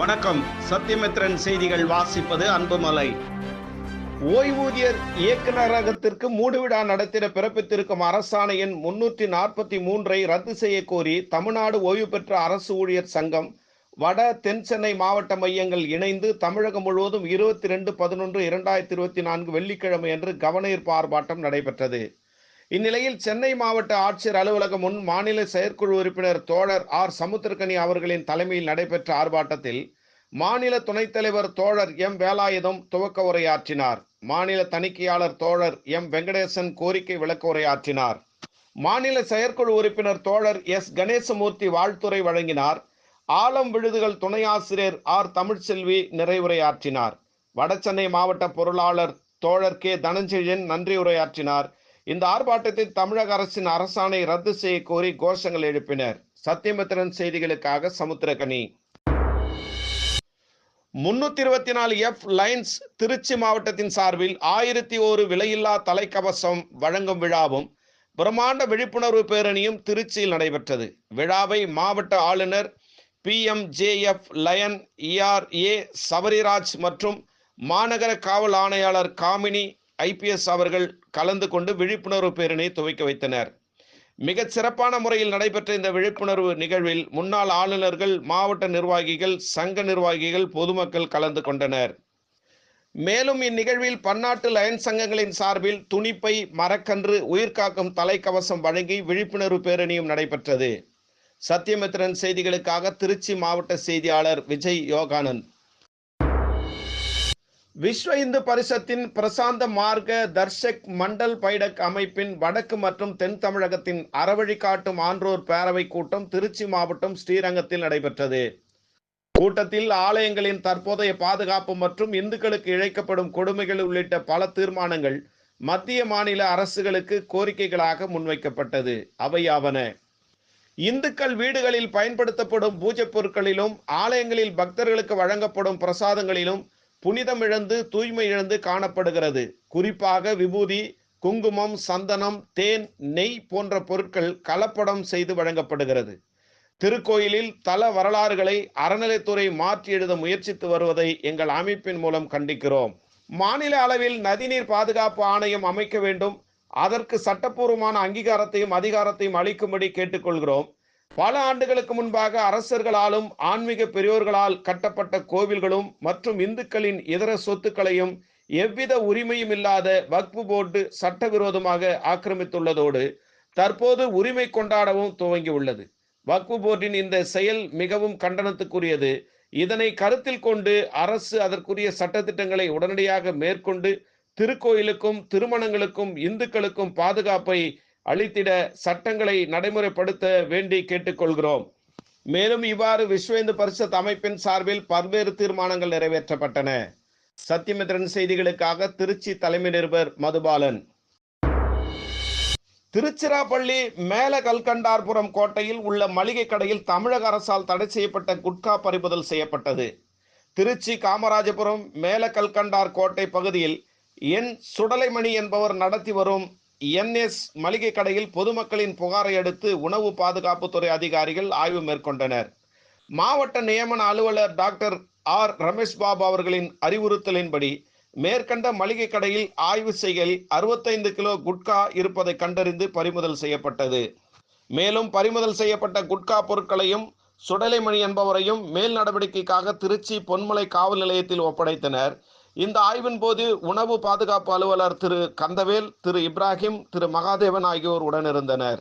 வணக்கம். சத்தியமித்ரன் செய்திகள் வாசிப்பது அன்புமலை. ஓய்வூதியர் இயக்குநரகத்திற்கு மூடுவிடா நடத்திட பிறப்பித்திருக்கும் அரசாணையின் முன்னூற்றி நாற்பத்தி மூன்றை ரத்து செய்ய கோரி தமிழ்நாடு ஓய்வு பெற்ற அரசு ஊழியர் சங்கம் வட தென் சென்னை மாவட்ட மையங்கள் இணைந்து தமிழகம் முழுவதும் இருபத்தி ரெண்டு பதினொன்று இரண்டாயிரத்தி இருபத்தி நான்கு வெள்ளிக்கிழமை அன்று கவனஈர்ப்பு ஆர்ப்பாட்டம் நடைபெற்றது. இந்நிலையில் சென்னை மாவட்ட ஆட்சியர் அலுவலகம் முன் மாநில செயற்குழு உறுப்பினர் தோழர் ஆர். சமுத்திரக்கனி அவர்களின் தலைமையில் நடைபெற்ற ஆர்ப்பாட்டத்தில் மாநில துணைத் தலைவர் தோழர் எம். வேலாயுதம் துவக்க உரையாற்றினார். மாநில தணிக்கையாளர் தோழர் எம். வெங்கடேசன் கோரிக்கை விளக்க உரையாற்றினார். மாநில செயற்குழு உறுப்பினர் தோழர் எஸ். கணேசமூர்த்தி வாழ்த்துரை வழங்கினார். ஆலம் விழுதுகள் துணை ஆசிரியர் ஆர். தமிழ்செல்வி நிறைவுரையாற்றினார். வடசென்னை மாவட்ட பொருளாளர் தோழர் கே. தனஞ்செழியன் நன்றி உரையாற்றினார். இந்த ஆர்ப்பாட்டத்தில் தமிழக அரசின் அரசாணை ரத்து செய்ய கோரி கோஷங்கள் எழுப்பினர். சத்தியமித்திரன் செய்திகளுக்காக சமுத்திரகனி முன்னூத்தி இருபத்தி நாலு எஃப் லைன்ஸ் திருச்சி மாவட்டத்தின் சார்பில் ஆயிரத்தி ஒரு விலையில்லா தலைக்கவசம் வழங்கும் விழாவும் பிரம்மாண்ட விழிப்புணர்வு பேரணியும் திருச்சியில் நடைபெற்றது. விழாவை மாவட்ட ஆளுநர் P M J F lion ERA Sabariraj மற்றும் மாநகர காவல் ஆணையாளர் காமினி ஐபிஎஸ் அவர்கள் கலந்து கொண்டு விழிப்புணர்வு பேரணியை துவக்கி வைத்தனர். மிகச் சிறப்பான முறையில் நடைபெற்ற இந்த விழிப்புணர்வு நிகழ்வில் முன்னாள் ஆளுநர்கள் மாவட்ட நிர்வாகிகள் சங்க நிர்வாகிகள் பொதுமக்கள் கலந்து கொண்டனர். மேலும் இந்நிகழ்வில் பன்னாட்டு லயன் சங்கங்களின் சார்பில் துணிப்பை மரக்கன்று உயிர்காக்கும் தலைக்கவசம் வழங்கி விழிப்புணர்வு பேரணியும் நடைபெற்றது. சத்தியமித்திரன் செய்திகளுக்காக திருச்சி மாவட்ட செய்தியாளர் விஜய் யோகானந்த். விஸ்வ இந்து பரிஷத்தின் பிரசாந்த மார்க்க தர்ஷக் மண்டல் பைடக் அமைப்பின் வடக்கு மற்றும் தென் தமிழகத்தின் அறவழி காட்டும் ஆன்றோர் பேரவை கூட்டம் திருச்சி மாவட்டம் ஸ்ரீரங்கத்தில் நடைபெற்றது. கூட்டத்தில் ஆலயங்களின் தற்போதைய பாதுகாப்பு மற்றும் இந்துக்களுக்கு இழைக்கப்படும் கொடுமைகள் உள்ளிட்ட பல தீர்மானங்கள் மத்திய மாநில அரசுகளுக்கு கோரிக்கைகளாக முன்வைக்கப்பட்டது. அவையாவன இந்துக்கள் வீடுகளில் பயன்படுத்தப்படும் பூஜை பொருட்களிலும் ஆலயங்களில் பக்தர்களுக்கு வழங்கப்படும் பிரசாதங்களிலும் புனிதம் இழந்து தூய்மை இழந்து காணப்படுகிறது. குறிப்பாக விபூதி குங்குமம் சந்தனம் தேன் நெய் போன்ற பொருட்கள் கலப்படம் செய்து வழங்கப்படுகிறது. திருக்கோயிலில் தல வரலாறுகளை அறநிலைத்துறை மாற்றி எழுத முயற்சித்து வருவதை எங்கள் அமைப்பின் மூலம் கண்டிக்கிறோம். மாநில அளவில் நதிநீர் பாதுகாப்பு ஆணையம் அமைக்க வேண்டும். அதற்கு சட்டப்பூர்வமான அங்கீகாரத்தையும் அதிகாரத்தையும் அளிக்கும்படி கேட்டுக்கொள்கிறோம். பல ஆண்டுகளுக்கு முன்பாக அரசர்களாலும் ஆன்மீக பெரியோர்களால் கட்டப்பட்ட கோவில்களும் மற்றும் இந்துக்களின் இதர சொத்துக்களையும் எவ்வித உரிமையும் இல்லாத வக்பு போர்டு சட்டவிரோதமாக ஆக்கிரமித்துள்ளதோடு தற்போது உரிமை கொண்டாடவும் துவங்கியுள்ளது. வக்பு போர்டின் இந்த செயல் மிகவும் கண்டனத்துக்குரியது. இதனை கருத்தில் கொண்டு அரசு அதற்குரிய சட்டத்திட்டங்களை உடனடியாக மேற்கொண்டு திருக்கோயிலுக்கும் திருமணங்களுக்கும் இந்துக்களுக்கும் பாதுகாப்பை அளித்திட சட்டங்களை நடைமுறைப்படுத்த வேண்டி கேட்டுக்கொள்கிறோம். மேலும் இவ்வாறு விஸ்வ இந்து பரிஷத் அமைப்பின் சார்பில் பல்வேறு தீர்மானங்கள் நிறைவேற்றப்பட்டன. சத்தியமித்ரன் செய்திகளுக்காக திருச்சி தலைமை நிருபர் மதுபாலன். திருச்சிராப்பள்ளி மேல கல்கண்டார்புரம் கோட்டையில் உள்ள மளிகை கடையில் தமிழக அரசால் தடை செய்யப்பட்ட குட்கா பறிமுதல் செய்யப்பட்டது. திருச்சி காமராஜபுரம் மேல கல்கண்டார் கோட்டை பகுதியில் என் சுடலைமணி என்பவர் நடத்தி வரும் என்எஸ் மளிகை கடையில் பொதுமக்களின் புகாரை அடுத்து உணவு பாதுகாப்புத்துறை அதிகாரிகள் ஆய்வு மேற்கொண்டனர். மாவட்ட நியமன அலுவலர் டாக்டர் ஆர். ரமேஷ் பாபு அவர்களின் அறிவுறுத்தலின்படி மேற்கண்ட மளிகை கடையில் ஆய்வு செய்கையில் அறுபத்தைந்து கிலோ குட்கா இருப்பதை கண்டறிந்து பறிமுதல் செய்யப்பட்டது. மேலும் பறிமுதல் செய்யப்பட்ட குட்கா பொருட்களையும் சுடலைமணி என்பவரையும் மேல் நடவடிக்கைக்காக திருச்சி பொன்மலை காவல் நிலையத்தில் ஒப்படைத்தனர். இந்த ஆய்வின் போது உணவு பாதுகாப்பு அலுவலர் திரு கந்தவேல் திரு இப்ராஹிம் திரு மகாதேவன் ஆகியோர் உடனிருந்தனர்.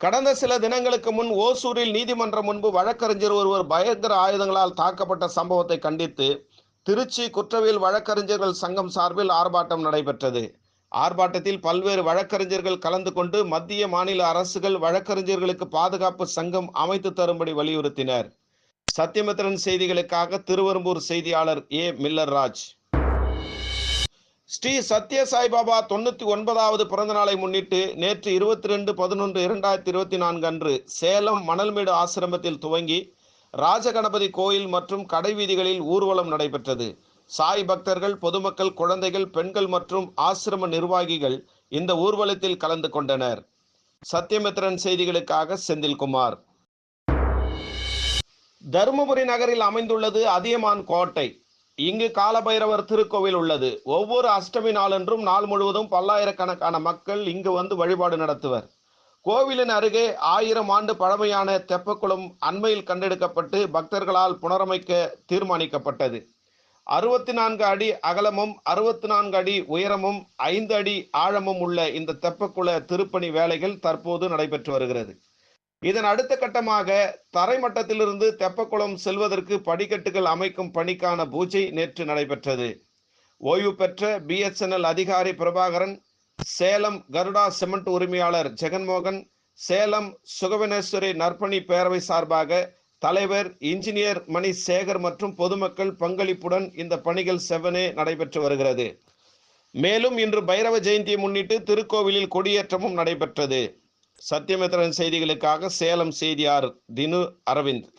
கடந்த சில தினங்களுக்கு முன் ஓசூரில் நீதிமன்றம் முன்பு வழக்கறிஞர் ஒருவர் பயங்கர ஆயுதங்களால் தாக்கப்பட்ட சம்பவத்தை கண்டித்து திருச்சி குற்றவியல் வழக்கறிஞர்கள் சங்கம் சார்பில் ஆர்ப்பாட்டம் நடைபெற்றது. ஆர்ப்பாட்டத்தில் பல்வேறு வழக்கறிஞர்கள் கலந்து கொண்டு மத்திய மாநில அரசுகள் வழக்கறிஞர்களுக்கு பாதுகாப்பு சங்கம் அமைத்து தரும்படி வலியுறுத்தினர். சத்தியமித்திரன் செய்திகளுக்காக திருவெரும்பூர் செய்தியாளர் ஏ. மில்லர் ராஜ் ஸ்ரீ சத்ய சாய்பாபா தொண்ணூத்தி ஒன்பதாவது பிறந்தநாளை முன்னிட்டு நேற்று இருபத்தி ரெண்டு பதினொன்று இரண்டாயிரத்தி இருபத்தி நான்கு அன்று சேலம் மணல்மேடு ஆசிரமத்தில் துவங்கி ராஜகணபதி கோயில் மற்றும் கடைவீதிகளில் ஊர்வலம் நடைபெற்றது. சாய் பக்தர்கள் பொதுமக்கள் குழந்தைகள் பெண்கள் மற்றும் ஆசிரம நிர்வாகிகள் இந்த ஊர்வலத்தில் கலந்து கொண்டனர். சத்யமித்ரன் செய்திகளுக்காக செந்தில்குமார். தருமபுரி நகரில் அமைந்துள்ளது அதியமான் கோட்டை. இங்கு காலபைரவர் திருக்கோவில் உள்ளது. ஒவ்வொரு அஷ்டமி நாளன்றும் நாள் முழுவதும் பல்லாயிரக்கணக்கான மக்கள் இங்கு வந்து வழிபாடு நடத்துவர். கோவிலின் அருகே ஆயிரம் ஆண்டு பழமையான தெப்பக்குளம் அண்மையில் கண்டெடுக்கப்பட்டு பக்தர்களால் புனரமைக்க தீர்மானிக்கப்பட்டது. அறுபத்தி நான்கு அடி அகலமும் அறுபத்தி நான்கு அடி உயரமும் ஐந்து அடி ஆழமும் உள்ள இந்த தெப்பக்குள திருப்பணி வேலைகள் தற்போது நடைபெற்று வருகிறது. இதன் அடுத்த கட்டமாக தரைமட்டத்திலிருந்து தெப்பக்குளம் செல்வதற்கு படிக்கட்டுகள் அமைக்கும் பணிக்கான பூஜை நேற்று நடைபெற்றது. ஓய்வு பெற்ற பிஎஸ்என்எல் அதிகாரி பிரபாகரன் சேலம் கருடா சிமெண்ட் உரிமையாளர் ஜெகன்மோகன் சேலம் சுகவனேஸ்வரி நற்பணி பேரவை சார்பாக தலைவர் இன்ஜினியர் மணி சேகர் மற்றும் பொதுமக்கள் பங்களிப்புடன் இந்த பணிகள் செவ்வனே நடைபெற்று வருகிறது. மேலும் இன்று பைரவ ஜெயந்தியை முன்னிட்டு திருக்கோவிலில் கொடியேற்றமும் நடைபெற்றது. சத்தியமித்திரன் செய்திகளுக்காக சேலம் செய்தியார் தினு அரவிந்த்.